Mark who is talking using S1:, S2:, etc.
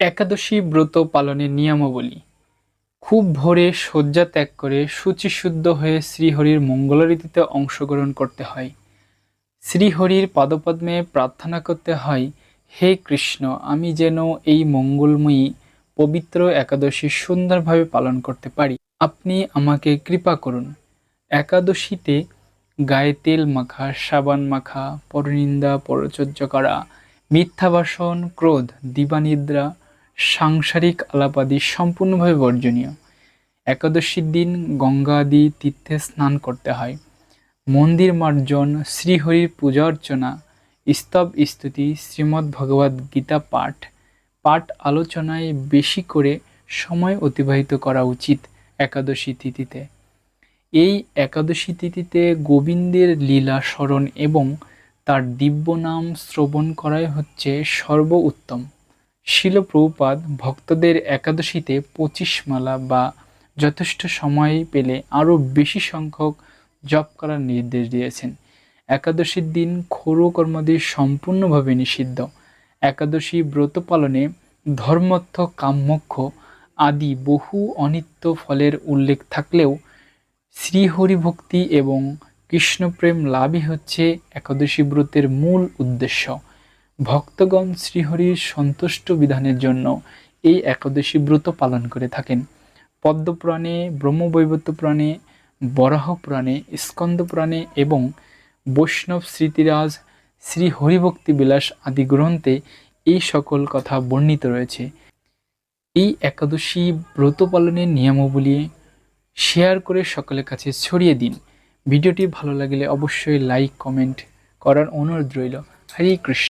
S1: একাদশী ব্রত পালনের নিয়মাবলী। খুব ভোরে শয্যা ত্যাগ করে শুচিশুদ্ধ হয়ে শ্রীহরির মঙ্গলারীতিতে অংশগ্রহণ করতে হয়। শ্রীহরির পাদপদ্মে প্রার্থনা করতে হয়, হে কৃষ্ণ, আমি যেন এই মঙ্গলময়ী, পবিত্র একাদশী সুন্দরভাবে পালন করতে পারি। আপনি আমাকে কৃপা করুন। একাদশীতে গায়ে তেল মাখা, সাবান মাখা, পরনিন্দা, পরচর্য করা মিথ্যা ভাষণ ক্রোধ, দিবানিদ্রা সাংসারিক আলাপাদি সম্পূর্ণভাবে বর্জনীয়। একাদশীর দিন গঙ্গা আদি তীর্থে স্নান করতে হয়। মন্দির মার্জন, শ্রীহরির পূজা অর্চনা, স্তব স্তুতি, শ্রীমদ্ ভগবদ্ গীতা পাঠ পাঠ আলোচনায় বেশি করে সময় অতিবাহিত করা উচিত একাদশী তিথিতে। এই একাদশী তিথিতে গোবিন্দের লীলা স্মরণ এবং তার দিব্য নাম শ্রবণ করাই হচ্ছে সর্ব উত্তম শিল প্রভুপাদ ভক্তদের একাদশীতে পঁচিশ মালা বা যথেষ্ট সময় পেলে আরও বেশি সংখ্যক জপ করার নির্দেশ দিয়েছেন। একাদশীর দিন খোরো কর্মাদি সম্পূর্ণভাবে নিষিদ্ধ। একাদশী ব্রত পালনে ধর্মর্থ কাম্যক্ষ আদি বহু অনিত্য ফলের উল্লেখ থাকলেও শ্রীহরি ভক্তি এবং কৃষ্ণপ্রেম লাভই হচ্ছে একাদশী ব্রতের মূল উদ্দেশ্য। ভক্তগণ শ্রীহরির সন্তুষ্ট বিধানের জন্য এই একাদশী ব্রত পালন করে থাকেন। পদ্মপুরাণে ব্রহ্মবৈবত্য পুরাণে, বরাহ পুরাণে, স্কন্দ পুরাণে এবং বৈষ্ণব স্মৃতিরাজ শ্রী হরিভক্তি বিলাস আদি গ্রন্থে এই সকল কথা বর্ণিত রয়েছে। এই একাদশী ব্রত পালনের নিয়মাবলী শেয়ার করে সকলের কাছে ছড়িয়ে দিন। ভিডিওটি ভালো লাগলে অবশ্যই লাইক, কমেন্ট করার অনুরোধ রইল। হরে কৃষ্ণ।